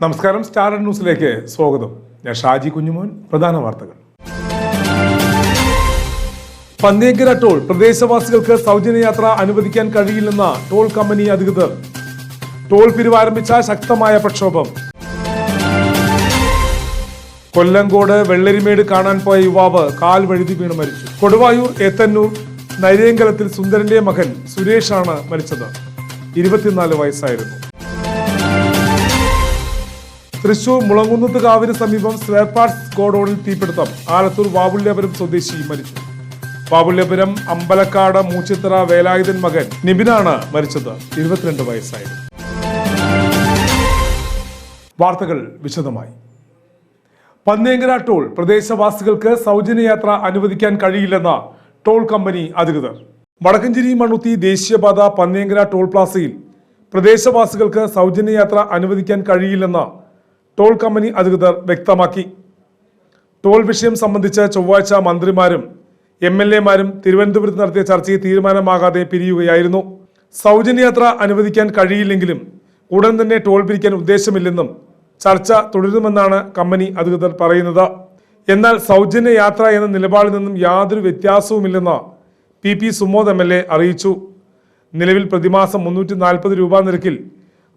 നമസ്കാരം സ്റ്റാർ ന്യൂസിലേക്ക് സ്വാഗതം. ഞാൻ ഷാജി കുഞ്ഞുമോൻ പ്രധാന വാർത്തകൾ. പന്നേങ്കര ടോൾ പ്രദേശവാസികൾക്ക് സൗജന്യ യാത്ര അനുവദിക്കാൻ കഴിയില്ലെന്ന ടോൾ കമ്പനി അധികൃതർ. ടോൾ പിരിവ് ആരംഭിച്ച ശക്തമായ പ്രക്ഷോഭം. കൊല്ലങ്കോട് വെള്ളരിമേട് കാണാൻ പോയ യുവാവ് കാൽ വഴുതി വീണ് മരിച്ചു. കൊടുവായൂർ ഏത്തന്നൂർ നൈരേങ്കലത്തിൽ സുന്ദരന്റെ മകൻ സുരേഷാണ് മരിച്ചത്. ഇരുപത്തിനാല് വയസ്സായിരുന്നു. തൃശൂർ മുളങ്കുന്നത്ത് കാവിന് സമീപം സ്വയർ പാർട്സ് ഗോഡൌണിൽ തീപിടുത്തം. ആലത്തൂർ വാവുല്യപുരം സ്വദേശി മരിച്ചു. വാവുല്യപുരം അമ്പലക്കാട് മൂച്ചിത്തറ വേലായുധൻ മകൻ നിബിനാണ് മരിച്ചത്. ഇരുപത്തിരണ്ട് വയസ്സായിരുന്നു വാർത്തകൾ വിശദമായി. പന്നിയങ്കര ടോൾ പ്രദേശവാസികൾക്ക് സൗജന്യ യാത്ര അനുവദിക്കാൻ കഴിയില്ലെന്ന ടോൾ കമ്പനി അധികൃതർ. വടക്കഞ്ചേരി മണ്ണുത്തി ദേശീയപാത പന്നിയങ്കര ടോൾ പ്ലാസയിൽ പ്രദേശവാസികൾക്ക് സൗജന്യ യാത്ര അനുവദിക്കാൻ കഴിയില്ലെന്ന് ടോൾ കമ്പനി അധികൃതർ വ്യക്തമാക്കി. ടോൾ വിഷയം സംബന്ധിച്ച് ചൊവ്വാഴ്ച മന്ത്രിമാരും എം എൽ എമാരും തിരുവനന്തപുരത്ത് നടത്തിയ ചർച്ചയിൽ തീരുമാനമാകാതെ പിരിയുകയായിരുന്നു. സൗജന്യയാത്ര അനുവദിക്കാൻ കഴിയില്ലെങ്കിലും ഉടൻ തന്നെ ടോൾ പിരിക്കാൻ ഉദ്ദേശമില്ലെന്നും ചർച്ച തുടരുമെന്നാണ് കമ്പനി അധികൃതർ പറയുന്നത്. എന്നാൽ സൗജന്യ യാത്ര എന്ന നിലപാടിൽ നിന്നും യാതൊരു വ്യത്യാസവുമില്ലെന്ന് P P Sumod M L A അറിയിച്ചു. നിലവിൽ പ്രതിമാസം മുന്നൂറ്റി നാൽപ്പത് രൂപ നിരക്കിൽ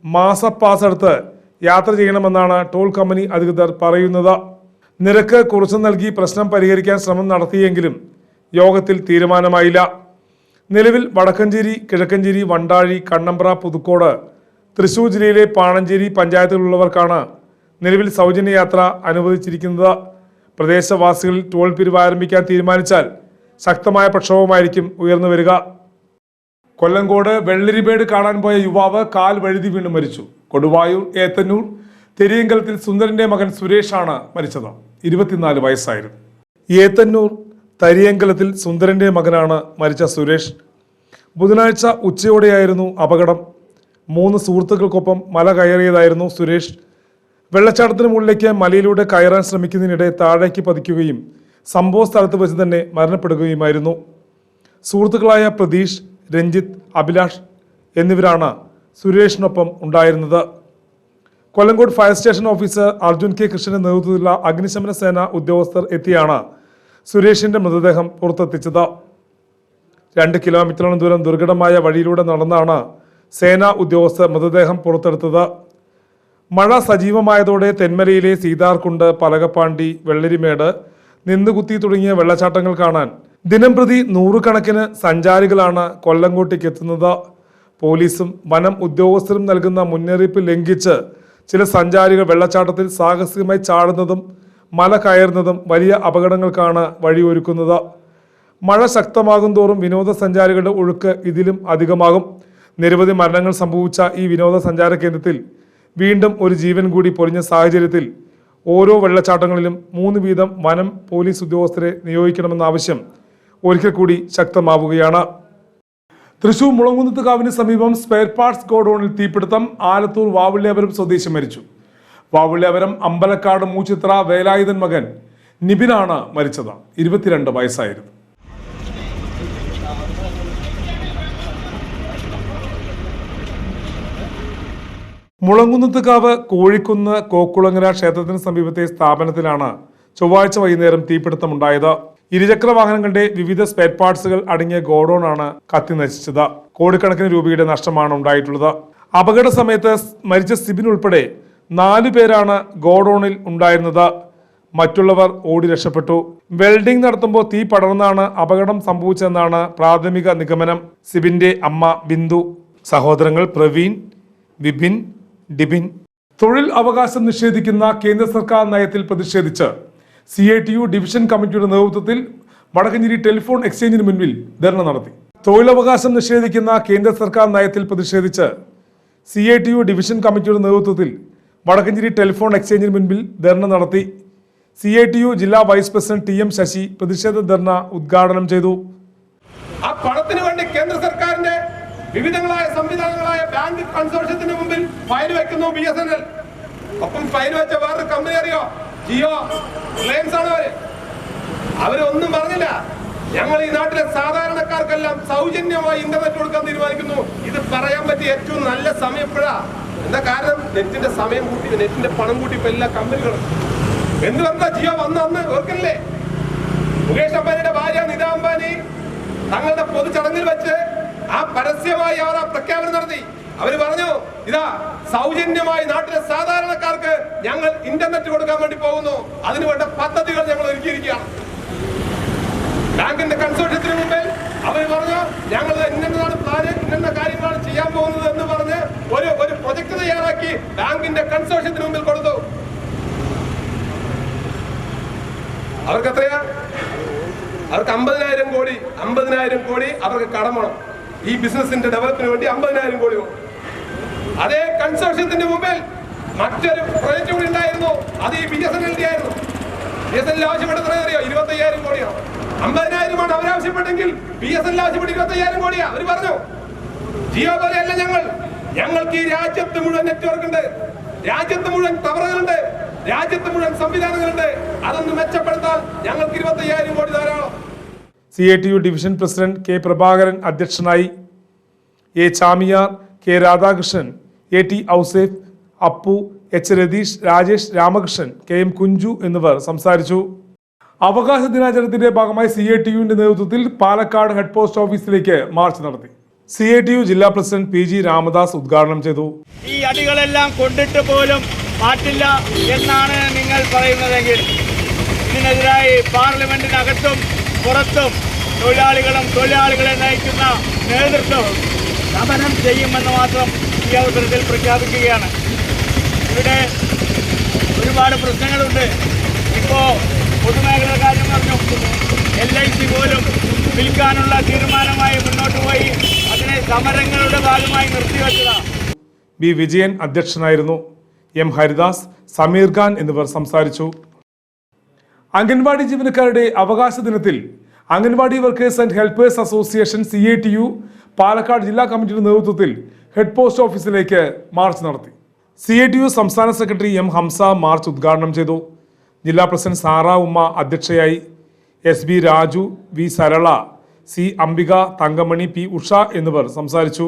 മാസപ്പാസ് എടുത്ത് യാത്ര ചെയ്യണമെന്നാണ് ടോൾ കമ്പനി അധികൃതർ പറയുന്നത്. നിരക്ക് കുറച്ചു നൽകി പ്രശ്നം പരിഹരിക്കാൻ ശ്രമം നടത്തിയെങ്കിലും യോഗത്തിൽ തീരുമാനമായില്ല. നിലവിൽ വടക്കഞ്ചേരി കിഴക്കഞ്ചേരി വണ്ടാഴി കണ്ണമ്പ്ര പുതുക്കോട് തൃശൂർ ജില്ലയിലെ പാണഞ്ചേരി പഞ്ചായത്തുകളുള്ളവർക്കാണ് നിലവിൽ സൗജന്യ യാത്ര അനുവദിച്ചിരിക്കുന്നത്. പ്രദേശവാസികളിൽ ടോൾ പിരിവ് ആരംഭിക്കാൻ തീരുമാനിച്ചാൽ ശക്തമായ പ്രക്ഷോഭമായിരിക്കും ഉയർന്നു വരിക കൊല്ലങ്കോട് വെള്ളരിപേട് കാണാൻ പോയ യുവാവ് കാൽ വഴുതി വീണ് മരിച്ചു. കൊടുവായൂർ ഏത്തന്നൂർ തെരിയങ്കലത്തിൽ സുന്ദരന്റെ മകൻ സുരേഷാണ് മരിച്ചത്. ഇരുപത്തിനാല് വയസ്സായിരുന്നു. ഏത്തന്നൂർ തരിയങ്കലത്തിൽ സുന്ദരന്റെ മകനാണ് മരിച്ച സുരേഷ്. ബുധനാഴ്ച ഉച്ചയോടെയായിരുന്നു അപകടം. മൂന്ന് സുഹൃത്തുക്കൾക്കൊപ്പം മല കയറിയതായിരുന്നു സുരേഷ്. വെള്ളച്ചാട്ടത്തിന് മുകളിലേക്ക് മലയിലൂടെ കയറാൻ ശ്രമിക്കുന്നതിനിടെ താഴേക്ക് പതിക്കുകയും സംഭവ സ്ഥലത്ത് വെച്ച് തന്നെ മരണപ്പെടുകയുമായിരുന്നു. സുഹൃത്തുക്കളായ പ്രതീഷ് രഞ്ജിത്ത് അഭിലാഷ് എന്നിവരാണ് സുരേഷിനൊപ്പം ഉണ്ടായിരുന്നത്. Kollengode fire station officer Arjun K കൃഷ്ണന്റെ നേതൃത്വത്തിലുള്ള അഗ്നിശമന സേന ഉദ്യോഗസ്ഥർ എത്തിയാണ് സുരേഷിന്റെ മൃതദേഹം പുറത്തെത്തിച്ചത്. രണ്ട് കിലോമീറ്ററോളം ദൂരം ദുർഘടമായ വഴിയിലൂടെ നടന്നാണ് സേനാ ഉദ്യോഗസ്ഥർ മൃതദേഹം പുറത്തെടുത്തത്. മഴ സജീവമായതോടെ തെന്മലയിലെ സീതാർകുണ്ട് പലകപ്പാണ്ടി വെള്ളരിമേട് നിന്നുകുത്തി തുടങ്ങിയ വെള്ളച്ചാട്ടങ്ങൾ കാണാൻ ദിനംപ്രതി നൂറുകണക്കിന് സഞ്ചാരികളാണ് കൊല്ലങ്കോട്ടേക്ക് എത്തുന്നത്. പോലീസും വനം ഉദ്യോഗസ്ഥരും നൽകുന്ന മുന്നറിയിപ്പ് ലംഘിച്ച് ചില സഞ്ചാരികൾ വെള്ളച്ചാട്ടത്തിൽ സാഹസികമായി ചാടുന്നതും മല കയറുന്നതും വലിയ അപകടങ്ങൾക്കാണ് വഴിയൊരുക്കുന്നത്. മഴ ശക്തമാകും തോറും വിനോദസഞ്ചാരികളുടെ ഒഴുക്ക് ഇതിലും അധികമാകും. നിരവധി മരണങ്ങൾ സംഭവിച്ച ഈ വിനോദസഞ്ചാര കേന്ദ്രത്തിൽ വീണ്ടും ഒരു ജീവൻ കൂടി പൊലിഞ്ഞ സാഹചര്യത്തിൽ ഓരോ വെള്ളച്ചാട്ടങ്ങളിലും മൂന്ന് വീതം വനം പോലീസ് ഉദ്യോഗസ്ഥരെ നിയോഗിക്കണമെന്ന ആവശ്യം ഒരിക്കൽ കൂടി ശക്തമാവുകയാണ്. തൃശൂർ മുളങ്കുന്നത്ത് കാവിന് സമീപം സ്പെയർ പാർട്സ് ഗോഡൌണിൽ തീപിടുത്തം ആലത്തൂർ വാവുള്ള്യാപുരം സ്വദേശി മരിച്ചു. വാവുള്ള്യാപുരം അമ്പലക്കാട് മൂച്ചിത്ര വേലായുധൻ മകൻ നിബിനാണ് മരിച്ചത്. ഇരുപത്തിരണ്ട് വയസ്സായിരുന്നു. മുളങ്കുന്നത്തുകാവ് കോഴിക്കുന്ന് കോക്കുളങ്ങര ക്ഷേത്രത്തിന് സമീപത്തെ സ്ഥാപനത്തിലാണ് ചൊവ്വാഴ്ച വൈകുന്നേരം തീപിടുത്തമുണ്ടായത്. ഇരുചക്ര വാഹനങ്ങളുടെ വിവിധ സ്പെയർ പാർട്സുകൾ അടങ്ങിയ ഗോഡൌൺ ആണ് കത്തി നശിച്ചത്. കോടിക്കണക്കിന് രൂപയുടെ നഷ്ടമാണ് ഉണ്ടായിട്ടുള്ളത്. അപകട സമയത്ത് മരിച്ച സിബിൻ ഉൾപ്പെടെ നാലു പേരാണ് ഗോഡൌണിൽ ഉണ്ടായിരുന്നത്. മറ്റുള്ളവർ ഓടി രക്ഷപ്പെട്ടു. വെൽഡിംഗ് നടത്തുമ്പോൾ തീ പടർന്നാണ് അപകടം സംഭവിച്ചതെന്നാണ് പ്രാഥമിക നിഗമനം. സിബിന്റെ അമ്മ ബിന്ദു. സഹോദരങ്ങൾ പ്രവീൺ വിപിൻ ഡിബിൻ. തൊഴിൽ അവകാശം നിഷേധിക്കുന്ന കേന്ദ്ര സർക്കാർ നയത്തിൽ പ്രതിഷേധിച്ച് C I T U division കമ്മിറ്റിയുടെ നേതൃത്വത്തിൽ വടക്കഞ്ചേരി ടെലിഫോൺ എക്സ്ചേഞ്ചിന് മുൻപിൽ ധർണ നടത്തി. തൊഴിലവകാശം നിഷേധിക്കുന്ന കേന്ദ്ര സർക്കാർ നയത്തിൽ പ്രതിഷേധിച്ച് C I T U division കമ്മിറ്റിയുടെ നേതൃത്വത്തിൽ വടക്കഞ്ചേരി ടെലിഫോൺ എക്സ്ചേഞ്ചിന് മുൻപിൽ ധർണ നടത്തി. സി ഐ ടി യു ജില്ലാ vice president T M Sasi പ്രതിഷേധ ധർണ ഉദ്ഘാടനം ചെയ്തു. ആ പണത്തിന് വേണ്ടി കേന്ദ്ര സർക്കാരിന്റെ വിവിധങ്ങളായ സംവിധാനങ്ങളായ ബാങ്ക് കൺസോർഷ്യത്തിന് മുമ്പിൽ ഫയൽ വെക്കുന്നു ബി എസ് എൻ എൽ. ഒപ്പം ഫയൽ വെച്ച വേറൊരു കമ്പനി അറിയോ? ജിയോ റിലയൻസ് ആണ് അവർ. അവരൊന്നും പറഞ്ഞില്ല. ഞങ്ങൾ ഈ നാട്ടിലെ സാധാരണക്കാർക്കെല്ലാം സൗജന്യമായി ഇന്റർനെറ്റ് കൊടുക്കാൻ തീരുമാനിക്കുന്നു. ഇത് പറയാൻ പറ്റിയ ഏറ്റവും നല്ല സമയം ഇപ്പോഴാ. എന്താ കാരണം? നെറ്റിന്റെ സമയം കൂട്ടി നെറ്റിന്റെ പണം കൂട്ടി ഇപ്പൊ എല്ലാ കമ്പനികളും. എന്ത് പറഞ്ഞാ ജിയോ വന്ന അന്ന് ഓർക്കില്ലേ മുകേഷ് അംബാനിയുടെ ഭാര്യ നിത അംബാനി തങ്ങളുടെ പൊതുചടങ്ങിൽ വെച്ച് ആ പരസ്യമായി അവർ ആ പ്രഖ്യാപനം നടത്തി. അവർ പറഞ്ഞു ഇതാ സൗജന്യമായി നാട്ടിലെ സാധാരണക്കാർക്ക് ഞങ്ങൾ ഇന്റർനെറ്റ് കൊടുക്കാൻ വേണ്ടി പോകുന്നു. അതിനുവേണ്ട പദ്ധതികൾ ഞങ്ങൾ ഒരുക്കിയിരിക്കുകയാണ്. ബാങ്കിന്റെ കൺസോർഷ്യത്തിന് മുമ്പിൽ അവർ പറഞ്ഞു ഞങ്ങൾ ഇന്നാണ് പ്ലാന് ഇന്ന കാര്യങ്ങളാണ് ചെയ്യാൻ പോകുന്നത് എന്ന് പറഞ്ഞ് ഒരു ഒരു പ്രൊജക്ട് തയ്യാറാക്കി ബാങ്കിന്റെ കൺസോർഷ്യത്തിന് മുമ്പിൽ കൊടുത്തു. അവർക്ക് എത്രയാ? അവർക്ക് അമ്പതിനായിരം കോടി അമ്പതിനായിരം കോടി അവർക്ക് കടം വേണം. ഈ ബിസിനസിന്റെ ഡെവലപ്പിന് വേണ്ടി അമ്പതിനായിരം കോടി വേണം. അതേ കൺസ്ട്രക്ഷത്തിന്റെ മുമ്പിൽ മറ്റൊരു പ്രൊജക്ട് കൂടി ഉണ്ടായിരുന്നു. അത് ഈ ബി എസ് എൻ എൽ ആയിരുന്നു. ബി എസ് എൻ എൽ അറിയോ? ഇരുപത്തി അയ്യായിരം കോടിയാണ് അമ്പതിനായിരമാണ് അവരാവശ്യപ്പെട്ടെങ്കിൽ ബി എസ് എൻ ആവശ്യപ്പെട്ട് ഇരുപത്തി അയ്യായിരം കോടിയാ. അവർ പറഞ്ഞു ജിയോ പോലെയല്ല ഞങ്ങൾ. ഞങ്ങൾക്ക് ഈ രാജ്യത്ത് മുഴുവൻ നെറ്റ്വർക്ക് ഉണ്ട്. രാജ്യത്ത് മുഴുവൻ ടവറുകളുണ്ട് രാജ്യത്ത് മുഴുവൻ സംവിധാനങ്ങളുണ്ട്. അതൊന്ന് മെച്ചപ്പെടുത്താൻ ഞങ്ങൾക്ക് ഇരുപത്തി അയ്യായിരം കോടി ധാരാളം. C A T U division president K Prabhakaran അധ്യക്ഷനായി. A Chamiyar K Radhakrishnan A T Ouseph Appu H Ratheesh Rajesh Ramakrishnan K M Kunchu എന്നിവർ സംസാരിച്ചു. അവകാശ ദിനാചരണത്തിന്റെ ഭാഗമായി സി എ ടി യുവിന്റെ നേതൃത്വത്തിൽ പാലക്കാട് ഹെഡ് പോസ്റ്റ് ഓഫീസിലേക്ക് മാർച്ച് നടത്തി. സി എ ടി യു ജില്ലാ പ്രസിഡന്റ് പി ജി രാമദാസ് ഉദ്ഘാടനം ചെയ്തു. ഈ അടികളെല്ലാം കൊണ്ടിട്ട് പോലും പാട്ടില്ല എന്നാണ് നിങ്ങൾ പറയുന്നതെങ്കിൽ ഇതിനെതിരായി പാർലമെന്റിനകത്തും പുറത്തും തൊഴിലാളികളും തൊഴിലാളികളെ നയിക്കുന്ന നേതൃത്വം സമരം ചെയ്യുമെന്ന് മാത്രം ഈ പ്രഖ്യാപിക്കുകയാണ്. ഇവിടെ ഒരുപാട് പ്രശ്നങ്ങളുണ്ട്. ഇപ്പോൾ പൊതുമേഖലാ കാര്യം പറഞ്ഞു. എൽ ഐ സി പോലും വിൽക്കാനുള്ള തീരുമാനമായി മുന്നോട്ട് പോയി. അതിനെ സമരങ്ങളുടെ ഭാഗമായി നിർത്തിവെച്ചതാണ് ബി വിജയൻ അധ്യക്ഷനായിരുന്നു. എം ഹരിദാസ് സമീർ ഖാൻ എന്നിവർ സംസാരിച്ചു. അംഗൻവാടി ജീവനക്കാരുടെ അവകാശ ദിനത്തിൽ anganwadi workers and helpers association C Palakkad ജില്ലാ കമ്മിറ്റിയുടെ നേതൃത്വത്തിൽ ഹെഡ് പോസ്റ്റ് ഓഫീസിലേക്ക് മാർച്ച് നടത്തി. സി എ ടി യു സംസ്ഥാന സെക്രട്ടറി എം ഹംസ മാർച്ച് ഉദ്ഘാടനം ചെയ്തു. ജില്ലാ പ്രസിഡന്റ് സാറ ഉമ്മ അധ്യക്ഷയായി S B Raju V Sarala C Ambika Thankamani P Usha എന്നിവർ സംസാരിച്ചു.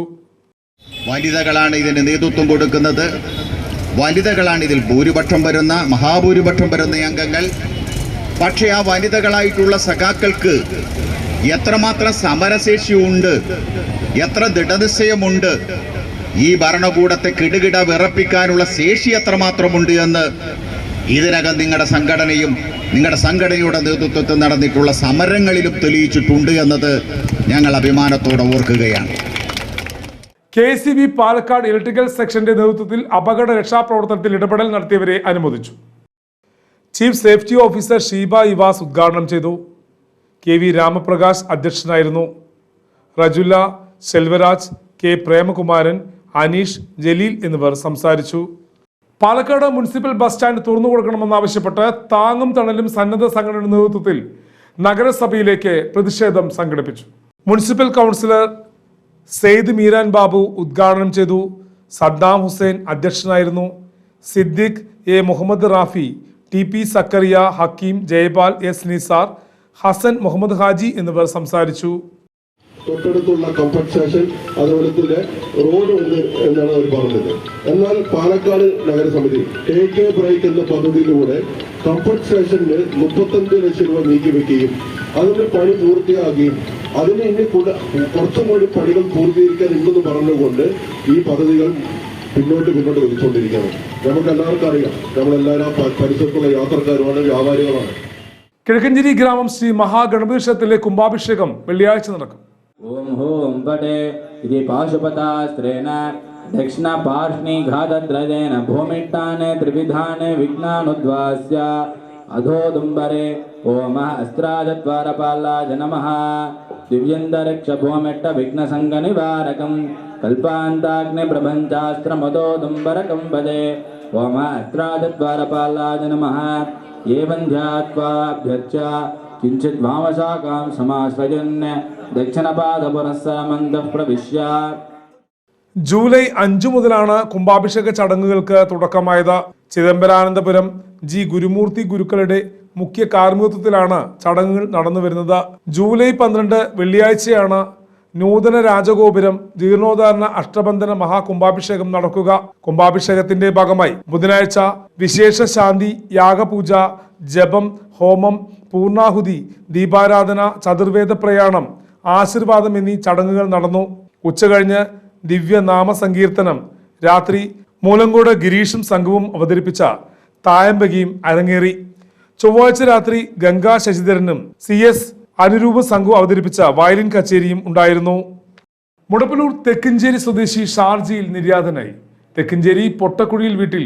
വനിതകളാണ് ഇതിന് നേതൃത്വം കൊടുക്കുന്നത്. വനിതകളാണ് ഇതിൽ ഭൂരിപക്ഷം വരുന്ന മഹാഭൂരിപക്ഷം വരുന്ന അംഗങ്ങൾ. പക്ഷേ ആ വനിതകളായിട്ടുള്ള സഖാക്കൾക്ക് എത്രമാത്രം സമരശേഷിയുണ്ട് എത്ര ദൃഢനിശ്ചയമുണ്ട് ഈ ഭരണകൂടത്തെ കിടുകിട വിറപ്പിക്കാനുള്ള ശേഷി എത്രമാത്രമുണ്ട് എന്ന് ഇതിനകം നിങ്ങളുടെ സംഘടനയും നിങ്ങളുടെ സംഘടനയുടെ നേതൃത്വത്തിൽ നടന്നിട്ടുള്ള സമരങ്ങളിലും തെളിയിച്ചിട്ടുണ്ട് എന്നത് ഞങ്ങൾ അഭിമാനത്തോടെ ഓർക്കുകയാണ്. K C B Palakkad electrical സെക്ഷന്റെ നേതൃത്വത്തിൽ അപകട രക്ഷാപ്രവർത്തനത്തിൽ ഇടപെടൽ നടത്തിയവരെ അനുമോദിച്ചു. Chief safety officer Sheeba Evas ഉദ്ഘാടനം ചെയ്തു. കെ വി രാമപ്രകാശ് അധ്യക്ഷനായിരുന്നു. റജുല സെൽവരാജ് കെ പ്രേമകുമാരൻ അനീഷ് ജലീൽ എന്നിവർ സംസാരിച്ചു. പാലക്കാട് മുനിസിപ്പൽ ബസ് സ്റ്റാൻഡ് തുറന്നു കൊടുക്കണമെന്നാവശ്യപ്പെട്ട് താങ്ങും തണലും സന്നദ്ധ സംഘടനയുടെ നേതൃത്വത്തിൽ നഗരസഭയിലേക്ക് പ്രതിഷേധം സംഘടിപ്പിച്ചു. മുനിസിപ്പൽ കൗൺസിലർ സെയ്ദ് മീരാൻ ബാബു ഉദ്ഘാടനം ചെയ്തു. സദ്ദാം ഹുസൈൻ അധ്യക്ഷനായിരുന്നു. Siddique A Muhammad Rafi T P Zakariya Hakeem Jayapal S Nisar Hasan Muhammad Haji എന്നിവർ സംസാരിച്ചു. തൊട്ടടുത്തുള്ള സ്റ്റേഷൻ അതുപോലെ തന്നെ റോഡ് ഉണ്ട് എന്നാണ് അവർ പറഞ്ഞത്. എന്നാൽ പാലക്കാട് നഗരസമിതി കെ കെ ബ്രേക്ക് എന്ന പദ്ധതിയിലൂടെ സ്റ്റേഷന് മുപ്പത്തഞ്ച് ലക്ഷം രൂപ നീക്കിവെക്കുകയും അതിന്റെ പണി പൂർത്തിയാക്കുകയും അതിന് ഇനി കുറച്ചും കൂടി പണികൾ പൂർത്തീകരിക്കാൻ ഉണ്ടെന്ന് പറഞ്ഞുകൊണ്ട് ഈ പദ്ധതികൾ പിന്നോട്ട് പിന്നോട്ട് വലിച്ചുകൊണ്ടിരിക്കുകയാണ് നമുക്ക് എല്ലാവർക്കും അറിയാം. നമ്മളെല്ലാവരും ആ പരിസരത്തുള്ള യാത്രക്കാരുമാണ് വ്യാപാരികളാണ് കിഴക്കഞ്ചേരി ഗ്രാമം ശ്രീ മഹാഗണപതി ക്ഷേത്രത്തിലെ കുംഭാഭിഷേകം വെള്ളിയാഴ്ച നടക്കും. ఓం హూం వటే ఇది పాశుపతాస్త్రేణ దక్షిణపార్ష్ణీఘాతద్రదేన భూమిష్టానే త్రివిధానే విఘ్నానుద్వాస్య అధోదుంబరే ఓమ అస్త్రాజద్వారపాల్లాజ నమ దివ్యంతరిక్షభూమిట్ట విఘ్నసంగ నివారకం కల్పాంతాగ్ని ప్రపంచాస్త్రమదోదుంబరకం వదే ఓమ అస్త్రాజద్వారపాల్లాజ నమ ఏ కించిద్వామశాకాం సమాశ్రయన్ ജൂലൈ അഞ്ചു മുതലാണ് കുംഭാഭിഷേക ചടങ്ങുകൾക്ക് തുടക്കമായത്. ചിദംബരാനന്ദപുരം ജി ഗുരുമൂർത്തി ഗുരുക്കളുടെ മുഖ്യ കാർമ്മികത്വത്തിലാണ് ചടങ്ങുകൾ നടന്നു വരുന്നത്. ജൂലൈ പന്ത്രണ്ട് വെള്ളിയാഴ്ചയാണ് നൂതന രാജഗോപുരം ജീർണോദ്ധാരണ അഷ്ടബന്ധന മഹാകുംഭാഭിഷേകം നടക്കുക. കുംഭാഭിഷേകത്തിന്റെ ഭാഗമായി ബുധനാഴ്ച വിശേഷ ശാന്തി യാഗപൂജ ജപം ഹോമം പൂർണാഹുതി ദീപാരാധന ചതുർവേദ പ്രയാണം ആശീർവാദം എന്നീ ചടങ്ങുകൾ നടന്നു. ഉച്ചകഴിഞ്ഞ് ദിവ്യനാമ സങ്കീർത്തനം രാത്രി മൂലങ്കോട് ഗിരീഷും സംഘവും അവതരിപ്പിച്ച തായമ്പകിയും അരങ്ങേറി. ചൊവ്വാഴ്ച രാത്രി ഗംഗാ ശശിധരനും സി എസ് അനുരൂപ സംഘവും അവതരിപ്പിച്ച വയലിൻ കച്ചേരിയും ഉണ്ടായിരുന്നു. മുടപ്പലൂർ തെക്കഞ്ചേരി സ്വദേശി ഷാർജിയിൽ നിര്യാതനായി. തെക്കഞ്ചേരി പൊട്ടക്കുഴിയിൽ വീട്ടിൽ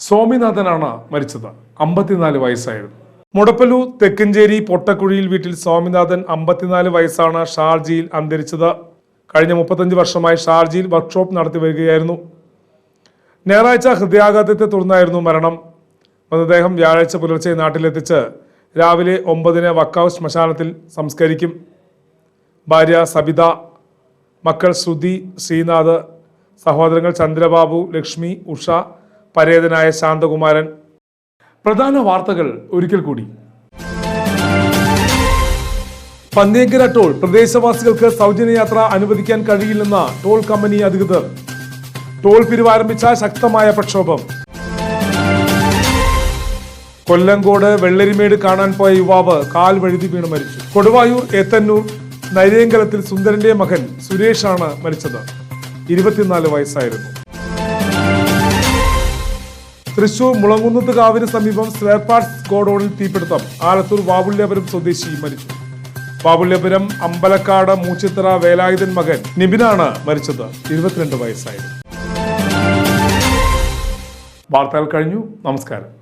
സ്വാമിനാഥനാണ് മരിച്ചത്. അമ്പത്തിനാല് വയസ്സായിരുന്നു. മുടപ്പലൂർ തെക്കഞ്ചേരി പൊട്ടക്കുഴിയിൽ വീട്ടിൽ സ്വാമിനാഥൻ അമ്പത്തിനാല് വയസ്സാണ് ഷാർജിയിൽ അന്തരിച്ചത്. കഴിഞ്ഞ മുപ്പത്തഞ്ച് വർഷമായി ഷാർജിയിൽ വർക്ക്ഷോപ്പ് നടത്തി വരികയായിരുന്നു. ഞായറാഴ്ച ഹൃദയാഘാതത്തെ തുടർന്നായിരുന്നു മരണം. മൃതദേഹം വ്യാഴാഴ്ച പുലർച്ചെ നാട്ടിലെത്തിച്ച് രാവിലെ ഒമ്പതിന് വക്കാവ് ശ്മശാനത്തിൽ സംസ്കരിക്കും. ഭാര്യ സബിത മക്കൾ ശ്രുതി ശ്രീനാഥ് സഹോദരങ്ങൾ ചന്ദ്രബാബു ലക്ഷ്മി ഉഷ പരേതനായ ശാന്തകുമാരൻ പ്രധാന വാർത്തകൾ ഒരിക്കൽ കൂടി. പന്നേങ്കര ടോൾ പ്രദേശവാസികൾക്ക് സൗജന്യ യാത്ര അനുവദിക്കാൻ കഴിയില്ലെന്ന ടോൾ കമ്പനി അധികൃതർ. ടോൾ പിരിവാരംഭിച്ച ശക്തമായ പ്രക്ഷോഭം. കൊല്ലങ്കോട് വെള്ളരിമേട് കാണാൻ പോയ യുവാവ് കാൽ വഴുതി വീണ് മരിച്ചു. കൊടുവായൂർ ഏത്തന്നൂർ നരിയങ്കലത്തിൽ സുന്ദരന്റെ മകൻ സുരേഷാണ് മരിച്ചത്. ഇരുപത്തിനാല് വയസ്സായിരുന്നു. തൃശൂർ മുളങ്കുന്നത്ത് കാവിന് സമീപം സ്പെയർ പാർട്സ് ഗോഡൌണിൽ തീപിടുത്തം. ആലത്തൂർ വാവുല്യപുരം സ്വദേശി മരിച്ചു. വാവുല്യപുരം അമ്പലക്കാട് മൂച്ചിത്തറ വേലായുധൻ മകൻ നിബിനാണ് മരിച്ചത്. ഇരുപത്തിരണ്ട് വയസ്സായിരുന്നു. വാർത്തകൾ കഴിഞ്ഞു. നമസ്കാരം.